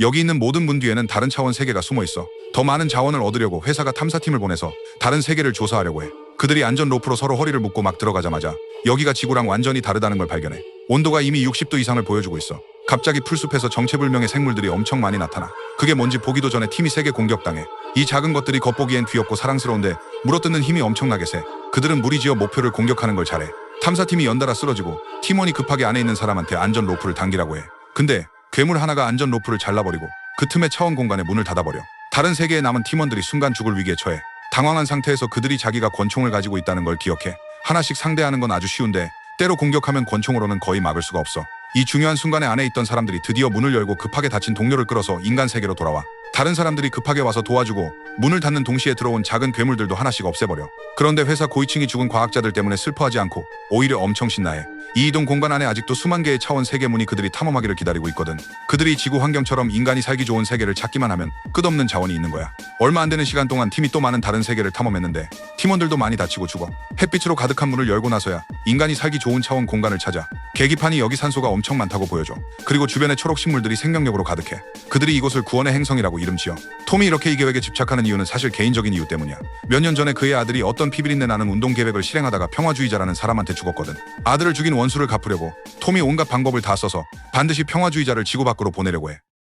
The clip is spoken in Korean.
여기 있는 모든 문 뒤에는 다른 차원 세계가 숨어 있어. 더 많은 자원을 얻으려고 회사가 탐사팀을 보내서 다른 세계를 조사하려고 해. 그들이 안전 로프로 서로 허리를 묶고 막 들어가자마자 여기가 지구랑 완전히 다르다는 걸 발견해. 온도가 이미 60도 이상을 보여주고 있어. 갑자기 풀숲에서 정체불명의 생물들이 엄청 많이 나타나. 그게 뭔지 보기도 전에 팀이 세게 공격당해. 이 작은 것들이 겉보기엔 귀엽고 사랑스러운데 물어뜯는 힘이 엄청나게 세. 그들은 무리지어 목표를 공격하는 걸 잘해. 탐사팀이 연달아 쓰러지고 팀원이 급하게 안에 있는 사람한테 안전 로프를 당기라고 해. 근데 괴물 하나가 안전 로프를 잘라버리고 그 틈에 차원 공간에 문을 닫아버려. 다른 세계에 남은 팀원들이 순간 죽을 위기에 처해. 당황한 상태에서 그들이 자기가 권총을 가지고 있다는 걸 기억해. 하나씩 상대하는 건 아주 쉬운데 때로 공격하면 권총으로는 거의 막을 수가 없어. 이 중요한 순간에 안에 있던 사람들이 드디어 문을 열고 급하게 다친 동료를 끌어서 인간 세계로 돌아와. 다른 사람들이 급하게 와서 도와주고 문을 닫는 동시에 들어온 작은 괴물들도 하나씩 없애버려. 그런데 회사 고위층이 죽은 과학자들 때문에 슬퍼하지 않고 오히려 엄청 신나해. 이 이동 공간 안에 아직도 수만 개의 차원 세계문이 그들이 탐험하기를 기다리고 있거든. 그들이 지구 환경처럼 인간이 살기 좋은 세계를 찾기만 하면 끝없는 자원이 있는 거야. 얼마 안 되는 시간 동안 팀이 또 많은 다른 세계를 탐험했는데 팀원들도 많이 다치고 죽어. 햇빛으로 가득한 문을 열고 나서야 인간이 살기 좋은 차원 공간을 찾아. 계기판이 여기 산소가 엄청 많다고 보여줘. 그리고 주변의 초록 식물들이 생명력으로 가득해. 그들이 이곳을 구원의 행성이라고 이름 지어. 톰이 이렇게 이 계획에 집착하는 이유는 사실 개인적인 이유 때문이야. 몇 년 전에 그의 아들이 어떤 피비린내 나는 운동 계획을 실행하다가 평화주의자라는 사람한테 죽었거든. 아들을 죽인 원수를 갚으려고 톰이 온갖 방법을 다 써서 반드시 평화주의자를 지구 밖으로 보내려고 해.